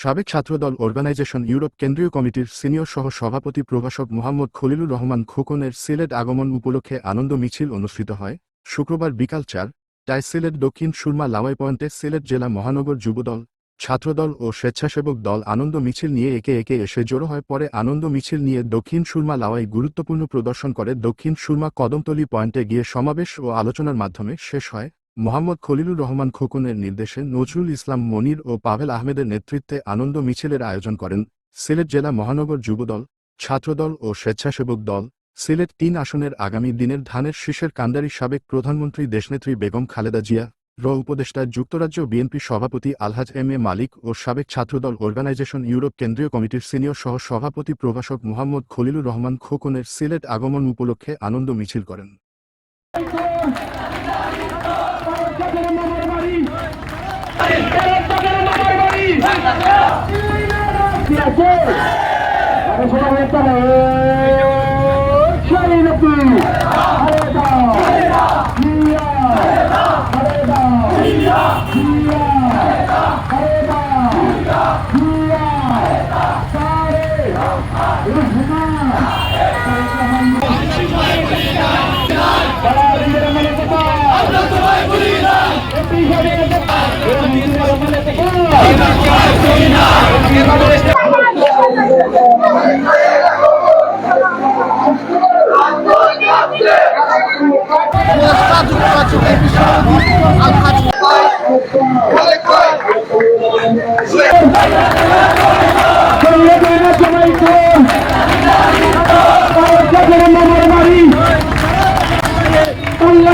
সাবেক ছাত্রদল organisation Europe কেন্দ্রীয় কমিটির সিনিয়র সহ সভাপতি প্রভাষক মোহাম্মদ খলিলুর রহমান খোকনের সিলেট আগমন উপলক্ষে আনন্দ মিছিল অনুষ্ঠিত হয়। শুক্রবার বিকাল চার টায় সিলেট দক্ষিণ সুরমা লাওয়াই পয়েন্টে সিলেট জেলা মহানগর যুবদল, ছাত্রদল ও স্বেচ্ছাসেবক দল আনন্দ মিছিল নিয়ে একে একে এসে জড়ো হয়। পরে আনন্দ মিছিল নিয়ে দক্ষিণ সুরমা লাওয়াই গুরুত্বপূর্ণ প্রদর্শন করে। দক্ষিণ সুরমা কদমতলী পয়েন্টে গিয়ে সমাবেশ ও আলোচনার মাধ্যমে শেষ হয়। মোহাম্মদ খলিলুর রহমান খোকনের নির্দেশে নজরুল ইসলাম মনির ও পাভেল আহমেদের নেতৃত্বে আনন্দ মিছিলের আয়োজন করেন সিলেট জেলা মহানগর যুবদল, ছাত্রদল ও স্বেচ্ছাসেবক দল। সিলেট তিন আসনের আগামী দিনের ধানের শীষের কান্ডারি সাবেক প্রধানমন্ত্রী দেশনেত্রী বেগম খালেদা জিয়া, র উপদেষ্টা যুক্তরাজ্য বিএনপি সভাপতি আলহাজ এম এ মালিক ও সাবেক ছাত্রদল অর্গানাইজেশন ইউরোপ কেন্দ্রীয় কমিটির সিনিয়র সহ সভাপতি প্রভাষক মোহাম্মদ খলিলুর রহমান খোকনের সিলেট আগমন উপলক্ষে আনন্দ মিছিল করেন। আমরা সবাই বলি Let's go!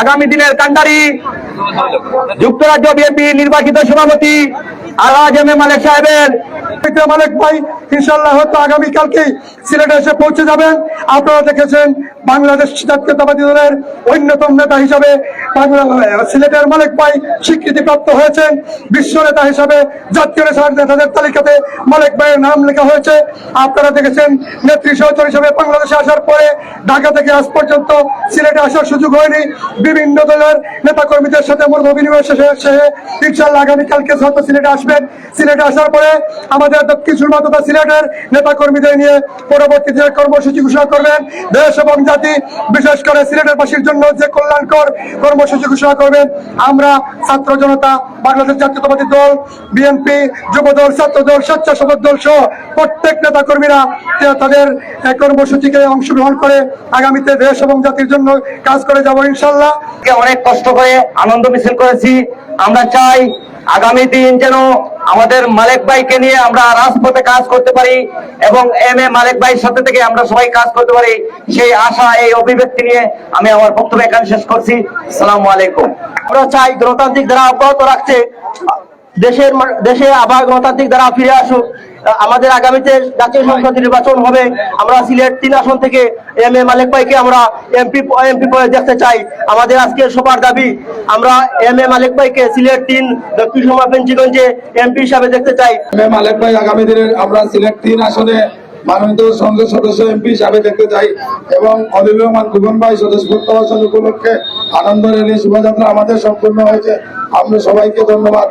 আগামী দিনের কান্ডারি, যুক্তরাজ্য বিএনপি নির্বাচিত সভাপতি আলহাজ মালেক সাহেবের মালিক ভাই ইনশাল্লাহ হয়তো আগামীকালকে সিলেটে এসে পৌঁছে যাবেন। আপনারা দেখেছেন বাংলাদেশ জাতীয়তাবাদী দলের অন্যতম নেতা হিসাবে সিলেটের মালিক ভাই স্বীকৃতিপ্রাপ্ত হয়েছেন। বিশ্ব নেতা হিসাবে জাতীয় নেতা- নেতাদের তালিকাতে মালিক ভাইয়ের নাম লেখা হয়েছে। আপনারা দেখেছেন, নেত্রী সহচর হিসাবে বাংলাদেশে আসার পরে ঢাকা থেকে আজ পর্যন্ত সিলেটে আসার সুযোগ হয়নি। বিভিন্ন দলের নেতা কর্মীদের সাথে মর্ম বিনিময় শেষে সে ইনশাল্লাহ আগামীকালকে হয়তো সিলেটে আসবেন, সিলেটে আসার পরে আমাদের দক্ষিণ সুরমা তথা সিলেটের নেতা কর্মীদের নিয়ে পরবর্তীতে কর্মসূচি ঘোষণা করবেন। দেশ এবং জাতি বিশেষ করে সিলেটের বাসীর জন্য যে কল্যাণকর কর্মসূচি ঘোষণা করবেন, আমরা ছাত্র জনতা, বাংলাদেশ জাতীয়তাবাদী দল, বিএনপি যুব দল ছাত্র দল স্বেচ্ছাসেবক দল সহ প্রত্যেক নেতা কর্মীরা তাদের কর্মসূচিকে অংশগ্রহণ করে আগামীতে দেশ এবং জাতির জন্য কাজ করে যাব ইনশাল্লাহ। অনেক কষ্ট করে আনন্দ মিছিল করেছি। আমরা চাই আগামী দিন যেন আমাদের মালিক ভাইকে নিয়ে আমরা রাজপথে কাজ করতে পারি এবং এম এ মালিক ভাইয়ের সাথে থেকে আমরা সবাই কাজ করতে পারি। সেই আশা, এই অভিব্যক্তি নিয়ে আমি আমার বক্তব্য এখানে শেষ করছি। সালামু আলাইকুম। আমরা চাই গণতান্ত্রিক দ্বারা অব্যাহত রাখতে দেশের দেশে আবার গণতান্ত্রিক দ্বারা ফিরে আসুক। আমাদের আগামীতে জাতীয় সংসদ নির্বাচন হবে। আমরা সিলেট তিন আসন থেকে এম এ মালিক ভাইকে আমরা এমপি এমপি পদে দেখতে চাই। আমাদের আজকের সবার দাবি আমরা এম এ মালিক ভাইকে সিলেট তিন দক্ষিণ সুরমা পেঞ্চিগঞ্জে এমপি হিসাবে দেখতে চাই। আমি মালিক ভাই আগামী দিনের আমরা সিলেট তিন আসনে মাননীয় সংসদ সদস্য এমপি হিসাবে দেখতে চাই এবং রহমান খুবন ভাই সদস্য প্রত্যাবাসন উপলক্ষে আনন্দ রেলি শোভাযাত্রা আমাদের সম্পূর্ণ হয়েছে। আমরা সবাইকে ধন্যবাদ।